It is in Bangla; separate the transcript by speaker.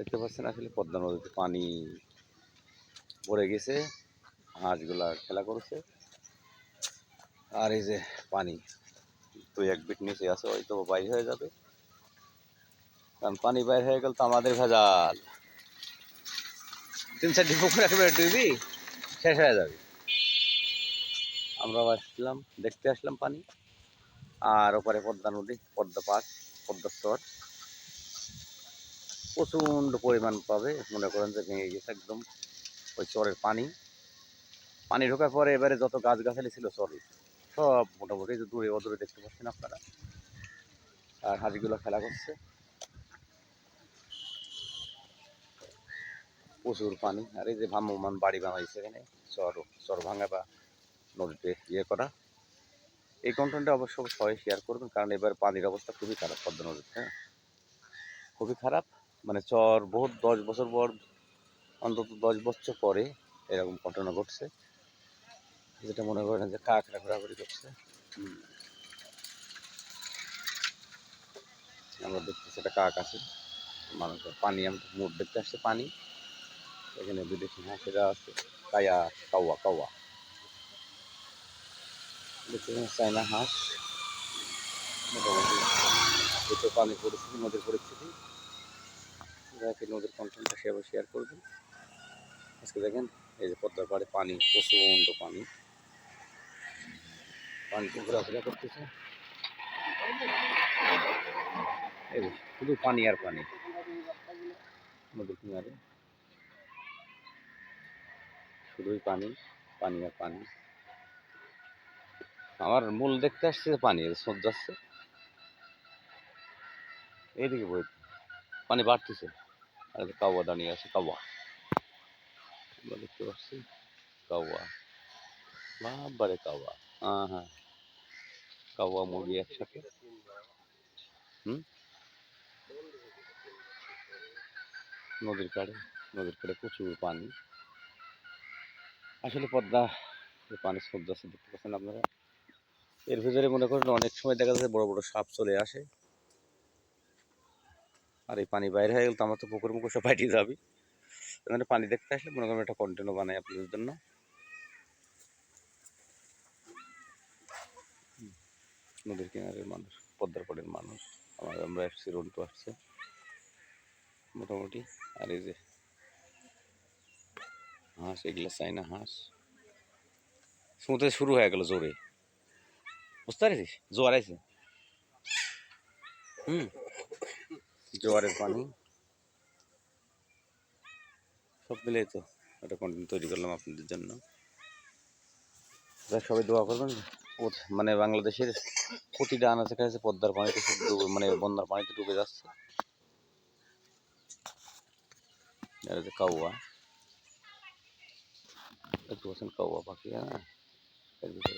Speaker 1: দেখতে পাচ্ছেন, আসলে পদ্মা নদীতে পানি ভরে গেছে, হাঁসগুলা খেলা করছে। আর এই যে পানি তুই এক বিট নিচে আছে, হয়তো বাইর হয়ে যাবে। কারণ পানি বাইর হয়ে গেল তো আমাদের ভেজাল। তিন চারটি পুকুর একেবারে ডুবি শেষ হয়ে যাবে। আমরা আসলাম দেখতে আসলাম পানি। আর ওপারে পদ্মা নদী, পদ্মা পাট পদ্মা স্তর। প্রচণ্ড পরিমাণ পাবে। মনে করেন যে ভেঙে গেছে একদম ওই চরের পানি। পানি ঢোকার পরে এবারে যত গাছগাছালি ছিল চরে সব মোটামুটি যে দূরে অদূরে দেখতে পাচ্ছেন আপনারা। আর হাঁসগুলো খেলা করছে। প্রচুর পানি। আর এই যে ভ্রাম্যমান বাড়ি বানাইছে এখানে, চর চর ভাঙা বা নদীতে ইয়ে করা। এই কন্টেন্টটা অবশ্য সবাই শেয়ার করবেন, কারণ এবার পানির অবস্থা খুবই খারাপ পদ্মা নদীতে হ্যাঁ? খুবই খারাপ। মানে চর বহুত দশ বছর পর, অন্তত দশ বছর পরে এরকম ঘটনা ঘটছে। যেটা মনে করেন যে কাকড়া ঘোরাঘুরি করছে। আমরা দেখতেছি একটা কাক আছে। মানুষের পানি, আমি মুখ দেখতে আসছে পানি। এখানে বিদেশি হাঁসেরা আছে। কায়া, কাওয়া কাওয়া। দেখতে পাচ্ছেন চায়না হাঁস। মোটামুটি পানির পরিস্থিতি নদীর পরিস্থিতি। যাকে নদীর কন্টেন্টটা সেভাবে শেয়ার করবেন। আজকে দেখেন, এই যে পদ্মার পাড়ে পানি, প্রচণ্ড পানি। পানি ঘোরাফেরা করতেছে। এই শুধু পানি আর পানি। নদীর কিনারে। শুধুই পানি পানি আর পানি। আমার মূল দেখতে আসছে পানি স্রোত যাচ্ছে এইদিকে বই, পানি বাড়তেছে। আর কাওয়া দাঁড়িয়ে আছে, কাওয়া। আমরা দেখতে পাচ্ছি? কাওয়া। বাবারে কাওয়া। হ্যাঁ হ্যাঁ। কাওয়া মুরগি একসাথে। হুম? নদীর কাড়ে নদীর কাড়ে প্রচুর পানি। আসলে পদ্মা পানি স্রোত যাচ্ছে, দেখতে পাচ্ছেন আপনারা? এর ভিতরে মনে করেন অনেক সময় দেখা যাচ্ছে বড় বড় সাপ চলে আসে। আর এই পানি বাইরে হয়ে গেলে তো আমার তো পুকুর মুকুর সব পাঠিয়ে যাবে। এখানে পানি দেখতে আসলে মনে করেন একটা কন্টেন্টও বানাই আপনাদের জন্য। নদীর কিনারের মানুষ, পদ্মার পাড়ের মানুষ, আমার আমরা এসছি রন্টু আসছে মোটামুটি, আর এই যে হাঁস, এগুলো চাই না হাঁস। সমুদ্রে শুরু হয়ে গেল জোরে। বুঝতে পারছিস? জোয়ার আছে হুম। জোয়ারের পানি। সব মিলেই তো একটা কন্টেন্ট তৈরি করলাম আপনাদের জন্য। সবাই দোয়া করবেন মানে বাংলাদেশের প্রতিটা আনাচে কাছে পদ্মার পানিতে ডুবে- মানে বন্যার পানিতে ডুবে যাচ্ছে। কাউয়া কাউয়া পাখি হ্যাঁ?